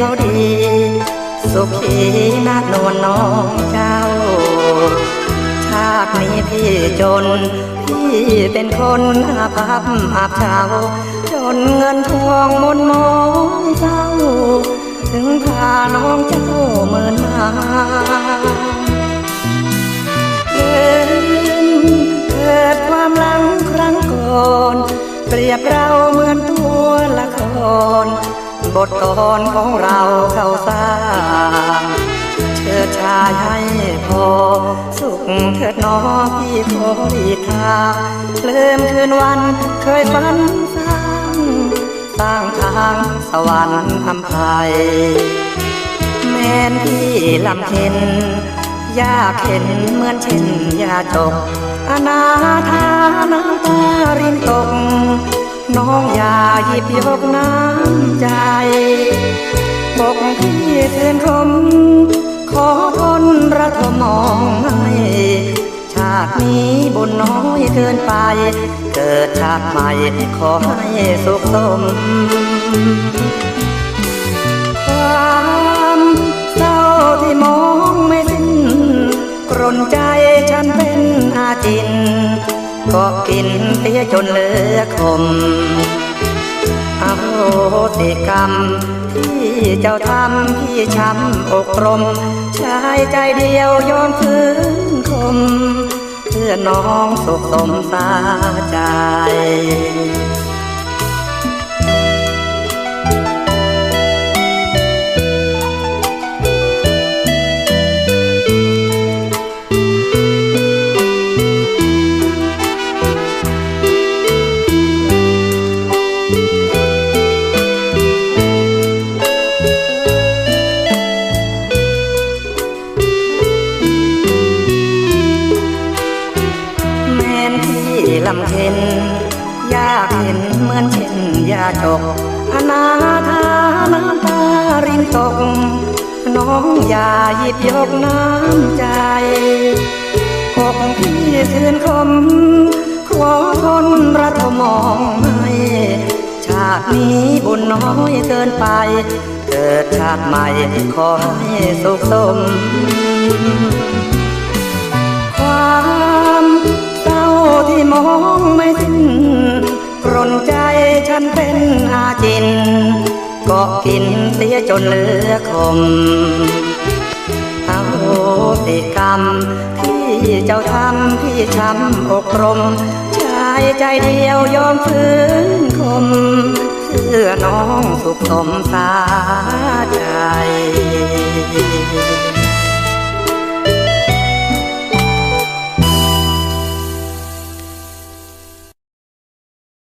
เขาดี สุขีนะนวลน้องเจ้า ชาตินี้พี่จน พี่เป็นคนอาภัพอาบเจ้าจนเงินทองมนมองเจ้า ถึงพาน้องเจ้าเมินมาเกินเกิดความลังครั้งก่อนเปรียบเรา บทกรของเราเข้าสร้างเชิดชายให้พอ สุขเถิดหนอพี่ขอดีทางลืมคืนวันเคยฝันสร้าง สร้างทางสวรรค์ทำไทยแม่นที่ลำเค็นยากเห็นเหมือนเช่นยาจกอนาถาน้ำตารินตก น้องอย่าหยิบยกน้ำ บอกพี่เทือนคม ขอทนระทมมองให้ชาตินี้บุญน้อยเกินไป เกิดชาติใหม่ขอให้สุขสมความเศร้าที่มองไม่สิ้น กรนใจฉันเป็นอาจิน ก็กินเสียจนเลือคม อโหสิกรรม ที่เจ้าทำพี่ช้ำอกรมชายใจเดียวยอมคืนคม เพื่อน้องสุขสมสาใจ ยาจกอนาถาน้ำตารินตก น้องอย่าหยิบยกน้ำใจอกพี่เทือนคมขอทนระทมมองให้ชาตินี้บุญน้อยเกินไป เกิดชาติใหม่ขอให้สุขสม ความเศร้าที่มองไม่สิ้นกรนใจ ฉันเป็นอาจินก็กินเสียจนเหลือคมเอาสิกรรม ที่เจ้าทำพี่ช้ำอกรมชายใจเดียวยอมฟื้นคมเพื่อน้องสุขสมสาใจ